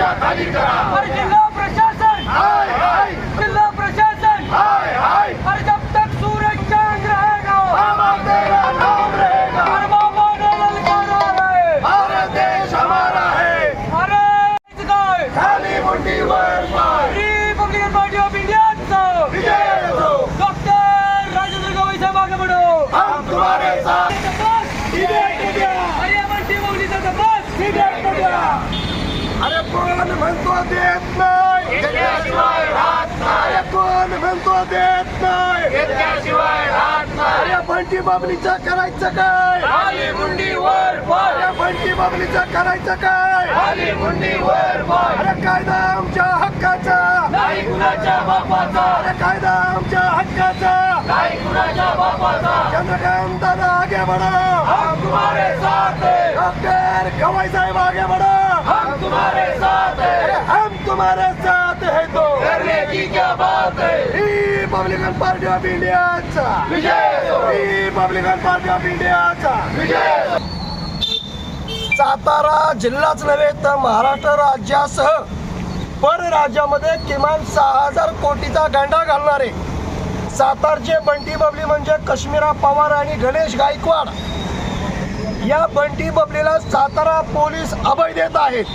खुर्च्या खाली करा म्हणतो देत नाही घेतल्याशिवाय राहत नाही अरे कोण म्हणतो देत नाही घेतल्याशिवाय राहत नाही अरे बंटी बाबलीचं करायचं काय? खाली मुंडी वर पाय अरे बंटी बाबलीचं करायचं काय? खाली मुंडी वर पाय अरे कायदा आमच्या हक्काचा. नाही कुणाच्या बापाचा. अरे कायदा आमच्या हक्काचा. नाही कुणाच्या बापाचा. चंद्रकांत दादा आगे बढ़ो. हम तुम्हारे साथ डॉक्टर गवाई साहेब आगे बढ़ो हम तुम्हारे साथ अरे हैं हम तुम्हारे साथ है तो। करने की क्या बात है? रिपब्लिकन पार्टी ऑफ इंडियाचा विजय हो. रिपब्लिकन पार्टी ऑफ इंडियाचा विजय सातारा जिल्हाच नव्हे तर महाराष्ट्र राज्यासह परराज्यामध्ये किमान सहा हजार कोटीचा गांडा घालणारे सातारचे बंटी बबली म्हणजे कश्मीरा पवार आणि गणेश गायकवाड या बंटी बबलीला सातारा पोलीस अभय देत आहेत.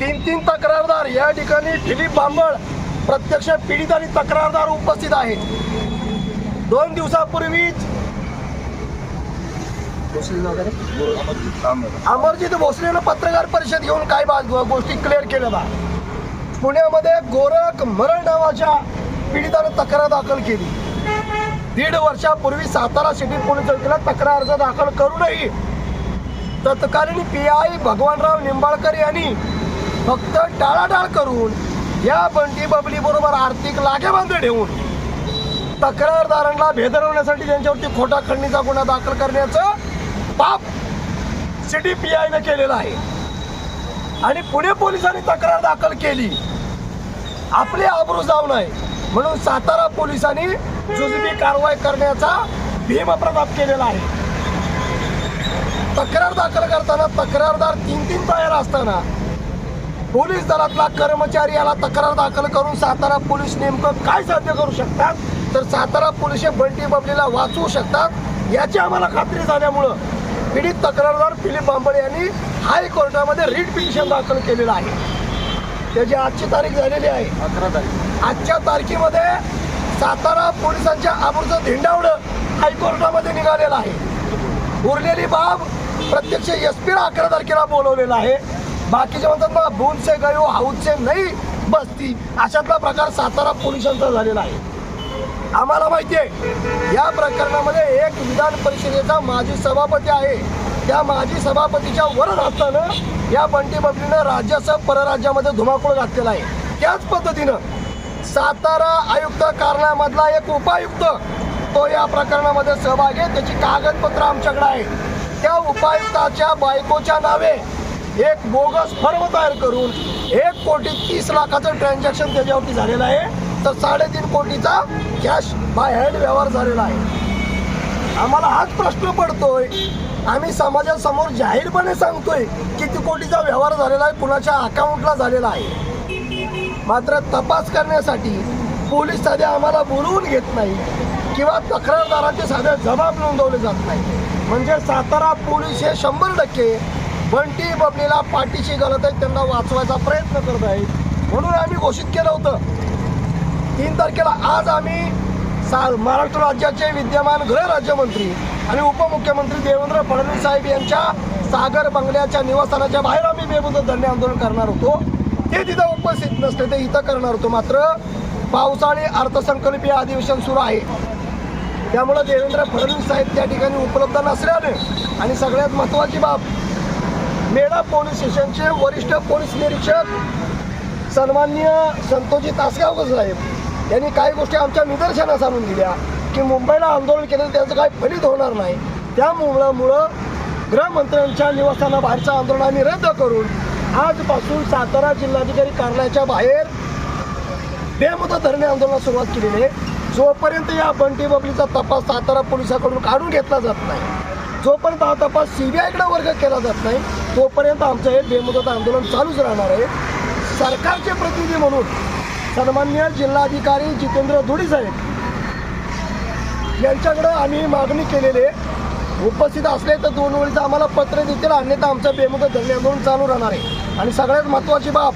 तीन तीन तक्रारदार या ठिकाणी दिलीप भांबळ प्रत्यक्ष पीडित आणि तक्रारदार उपस्थित आहेत. दोन दिवसापूर्वीच अमरजित भोसलेनं पत्रकार परिषद घेऊन काय बा- गोष्टी क्लिअर केल्या बा. पुण्यामध्ये गोरख मरण नावाच्या पीडितानं तक्रार दाखल केली. दीड वर्षापूर्वी सातारा सिटी पोलीस चौकीला तक्रार अर्ज दाखल करूनही तत्कालीन पी आय भगवानराव निंबाळकर यांनी फक्त टाळाटाळ करून या बंटी बबली बरोबर आर्थिक लागेबंद ठेवून तक्रारदारांना भेदरवण्यासाठी त्यांच्यावरती खोटा खंडणीचा गुन्हा दाखल करण्याचं पाप सिटी पी आयनं केलेलं आहे. आणि पुणे पोलिसांनी तक्रार दाखल केली. आपले आबरू जाऊ नये म्हणून सातारा पोलिसांनी जुजबी कारवाई करण्याचा भीमप्रताप केलेला आहे. तक्रार दाखल करताना तक्रारदार तीन तीन तयार असताना पोलीस दलातला कर्मचारी याला तक्रार दाखल करून सातारा पोलीस नेमकं काय साध्य करू शकतात? तर सातारा पोलीस हे बंटी बबलीला वाचवू शकतात याची आम्हाला खात्री झाल्यामुळं पीडित तक्रारदार फिलिप बांबळे यांनी हायकोर्टामध्ये रिट पिटिशन दाखल केलेलं आहे. त्याची आजची तारीख झालेली आहे. अकरा तारीख. आजच्या तारखेमध्ये सातारा पोलिसांच्या आबरूचं धिंडावडं हायकोर्टामध्ये निघालेलं आहे. उरलेली बाब प्रत्यक्ष एस पीला अकरा तारखेला बोलवलेला आहे. बाकीचे म्हणतात ना बूनचे गयो हाऊसचे नाही बसती अशातला प्रकार सातारा पोलिसांचा झालेला आहे. आम्हाला माहिती आहे या प्रकरणामध्ये एक विधान परिषदेचा माजी सभापती आहे. त्या माजी सभापतीच्या वरच असताना या बंटी बबलीनं राज्यासह परराज्यामध्ये धुमाकूळ घातलेला आहे. त्याच पद्धतीनं सातारा आयुक्त कारणामधला एक उपायुक्त तो या प्रकरणामध्ये सहभागी आहे. त्याची कागदपत्र आमच्याकडे आहे त्या उपायुक्ताच्या बायकोच्या नावे एक बोगस फर्म तयार करून एक कोटी तीस लाखाचं ट्रान्झॅक्शन त्याच्यावरती झालेलं आहे. तर साडेतीन कोटीचा कॅश बाय हँड व्यवहार झालेला आहे. आम्हाला हाच प्रश्न पडतोय. आम्ही समाजासमोर जाहीरपणे सांगतोय किती कोटीचा व्यवहार झालेला आहे कुणाच्या अकाउंटला झालेला आहे. मात्र तपास करण्यासाठी पोलीस साध्या आम्हाला बोलवून घेत नाही किंवा तक्रारदाराचे साध्या जबाब नोंदवले जात नाही. म्हणजे सातारा पोलीस हे शंभर टक्के बंटी बबलीला पाठीशी घालत आहेत त्यांना वाचवायचा प्रयत्न करत आहेत. म्हणून आम्ही घोषित केलं होतं. तीन तारखेला आज आम्ही सा महाराष्ट्र राज्याचे विद्यमान गृहराज्यमंत्री आणि उपमुख्यमंत्री देवेंद्र फडणवीस साहेब यांच्या सागर बंगल्याच्या निवासस्थानाच्या बाहेर आम्ही बेमुदत धरणे आंदोलन करणार होतो. ते तिथं उपस्थित नसते ते इथं करणार होतो. मात्र पावसाळी अर्थसंकल्पीय अधिवेशन सुरू आहे. त्यामुळं देवेंद्र फडणवीस साहेब त्या ठिकाणी उपलब्ध नसल्याने आणि सगळ्यात महत्त्वाची बाब मेढा पोलीस स्टेशनचे वरिष्ठ पोलीस निरीक्षक सन्माननीय संतोषी तासगावकर साहेब यांनी काही गोष्टी आमच्या निदर्शनास आणून दिल्या की मुंबईला आंदोलन केलं त्याचं काही फलित होणार नाही. त्यामुळं मुळं गृहमंत्र्यांच्या निवासस्थानाबाहेरचं आंदोलन आम्ही रद्द करून आजपासून सातारा जिल्हाधिकारी कार्यालयाच्या बाहेर बेमुदत धरणे आंदोलनास सुरुवात केलेली आहे. जोपर्यंत या बंटी बबलीचा तपास सातारा पोलिसाकडून काढून घेतला जात नाही जोपर्यंत हा तपास सीबीआयकडे वर्ग केला जात नाही तोपर्यंत आमचं हे बेमुदत आंदोलन चालूच राहणार आहे. सरकारचे प्रतिनिधी म्हणून सन्मान्य जिल्हाधिकारी जितेंद्र धुडी साहेब यांच्याकडं आम्ही मागणी केलेली आहे. उपस्थित असले तर दोन वेळेचं आम्हाला पत्र देतील अन्यथा आमचं बेमुदत धरणे आंदोलन चालू राहणार आहे. आणि सगळ्यात महत्त्वाची बाब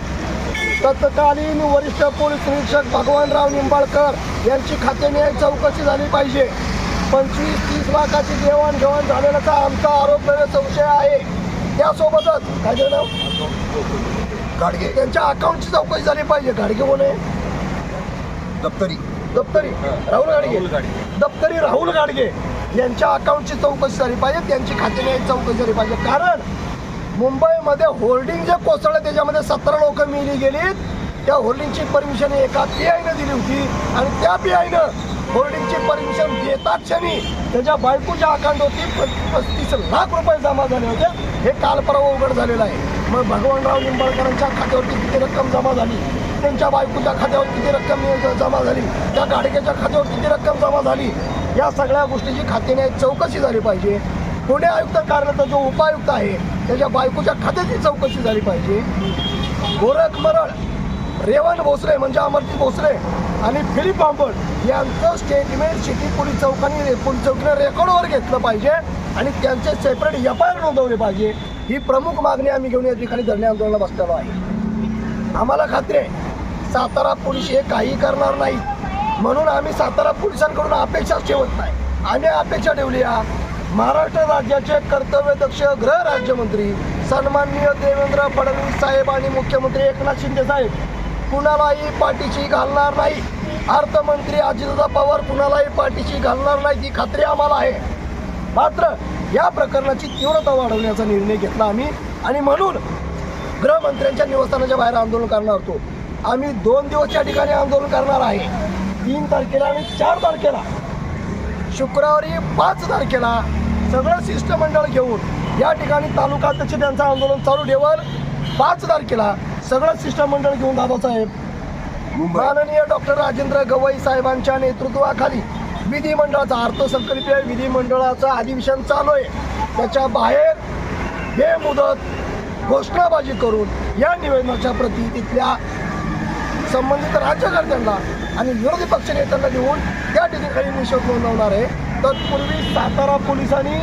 तत्कालीन वरिष्ठ पोलीस निरीक्षक भगवानराव निंबाळकर यांची खात्याने चौकशी झाली पाहिजे. पंचवीस तीस लाखाची देवाणघेवाण झालेल्याचा आमचा आरोप नवे संशय आहे. त्यासोबतच काय नाव? गाडगे. त्यांच्या अकाउंटची चौकशी झाली पाहिजे. गाडगे कोण आहे? दप्तरी. दप्तरी. राहुल गाडगे. दप्तरी राहुल गाडगे यांच्या अकाउंटची चौकशी झाली पाहिजे. त्यांची खात्याने चौकशी झाली पाहिजे. कारण मुंबईमध्ये होल्डिंग जे कोसळलं त्याच्यामध्ये सतरा लोक मिली गेलीत. त्या होल्डिंगची परमिशन एका पी आयनं दिली होती. आणि त्या पी आयनं बोर्डिंगची परमिशन देता क्षणी त्याच्या बायकोच्या अकाउंट होती पस्तीस लाख रुपये जमा झाले होते. हे काल परवा उघड झालेलं आहे. मग भगवानराव निंबाळकरांच्या खात्यावरती किती रक्कम जमा झाली? त्यांच्या बायकोच्या खात्यावर किती रक्कम जमा झाली? त्या गाडग्याच्या खात्यावर किती रक्कम जमा झाली? या सगळ्या गोष्टीची खात्याने चौकशी झाली पाहिजे. पुणे आयुक्त कार्यालयाचा जो उपायुक्त आहे त्याच्या बायकोच्या खात्याची चौकशी झाली पाहिजे. गोरखमरळ रेवण भोसले म्हणजे अमरती भोसले आणि फिलिप बांबड यांचं स्टेटमेंट सिटी पोलीस चौकाने पोलीस चौकीने रेकॉर्डवर घेतलं पाहिजे आणि त्यांचे सेपरेट एफ आय आर नोंदवले पाहिजे. ही प्रमुख मागणी आम्ही घेऊन या ठिकाणी धरणे आंदोलनाला बसलेलो आहे. आम्हाला खात्री आहे सातारा पोलीस हे काही करणार नाही. म्हणून आम्ही सातारा पोलिसांकडून अपेक्षा ठेवत नाही. आम्ही अपेक्षा ठेवली महाराष्ट्र राज्याचे कर्तव्यदक्ष गृह राज्यमंत्री सन्माननीय देवेंद्र फडणवीस साहेब आणि मुख्यमंत्री एकनाथ शिंदे साहेब कुणालाही पाठीशी घालणार नाही. अर्थमंत्री अजितदादा पवार कुणालाही पाठीशी घालणार नाही ही खात्री आम्हाला आहे. मात्र या प्रकरणाची तीव्रता वाढवण्याचा निर्णय घेतला आम्ही आणि म्हणून गृहमंत्र्यांच्या निवासस्थानाच्या बाहेर आंदोलन करणार होतो आम्ही दोन दिवस या ठिकाणी आंदोलन करणार आहे. तीन तारखेला आणि चार तारखेला. शुक्रवारी पाच तारखेला सगळं शिष्टमंडळ घेऊन या ठिकाणी तालुका अध्यक्ष त्यांचं आंदोलन चालू ठेवल. पाच तारखेला सगळं शिष्टमंडळ घेऊन दादासाहेब माननीय डॉक्टर राजेंद्र गवई साहेबांच्या नेतृत्वाखाली विधिमंडळाचा अर्थसंकल्पीय विधिमंडळाचं अधिवेशन चालू आहे. त्याच्या बाहेर बेमुदत घोषणाबाजी करून या निवेदनाच्या प्रती तिथल्या संबंधित राज्यकर्त्यांना आणि विरोधी पक्ष नेत्यांना देऊन त्या ठिकाणी निषेध नोंदवणार आहे. तत्पूर्वी सातारा पोलिसांनी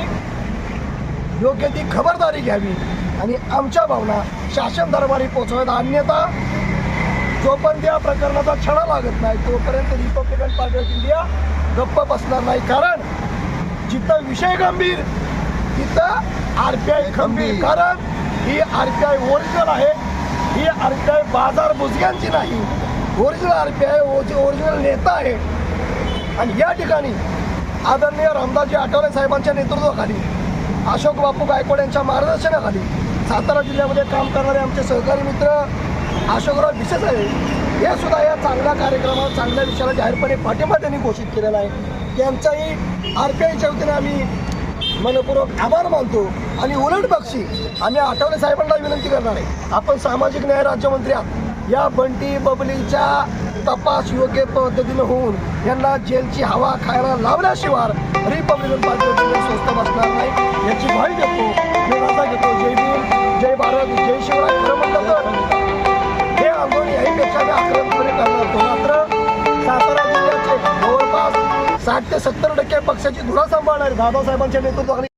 योग्य ती खबरदारी घ्यावी. आणि आमच्या भावना शासन दरबारी पोहोचवत अन्यथा जोपर्यंत या प्रकरणाचा छडा लागत नाही तोपर्यंत रिपब्लिकन पार्टी ऑफ इंडिया गप्प बसणार नाही. कारण जिथं विषय गंभीर तिथं आर पी आय खंबीर कारण ही आर पी आय ओरिजिनल आहे. ही आर पी आय बाजार बुजग्यांची नाही. Original R P I original नेता आहे. आणि या ठिकाणी आदरणीय रामदासजी आठवले साहेबांच्या नेतृत्वाखाली अशोक बापू गायकवाड यांच्या मार्गदर्शनाखाली सातारा जिल्ह्यामध्ये काम करणारे आमचे सहकारी मित्र अशोकराव विशेष आहे हे सुद्धा या चांगल्या कार्यक्रमाला चांगल्या विषयाला जाहीरपणे पाठिंबा त्यांनी घोषित केलेला आहे. त्यांचाही आर पी आयच्या वतीने आम्ही मनपूर्वक आभार मानतो आणि उलट बक्षी आम्ही आठवले साहेबांना विनंती करणार आहे. आपण सामाजिक न्याय राज्यमंत्री आहात. या बंटी बबलीच्या तपास योग्य पद्धतीनं होऊन यांना जेलची हवा खायला लावल्याशिवाय रिपब्लिकन पार्टी स्वस्त बसणार नाही. याची ग्वाही देतो मी राजा घेतो. जय भीम जय भारत जय शिवराय. खरं म्हणलं तर हे आंदोलन याहीपेक्षा मी आक्रमकपणे करणार होतो. मात्र सातारा जिल्ह्याचे जवळपास साठ ते सत्तर टक्के पक्षाची धुरा सांभाळणारे दादासाहेबांच्या नेतृत्वाखाली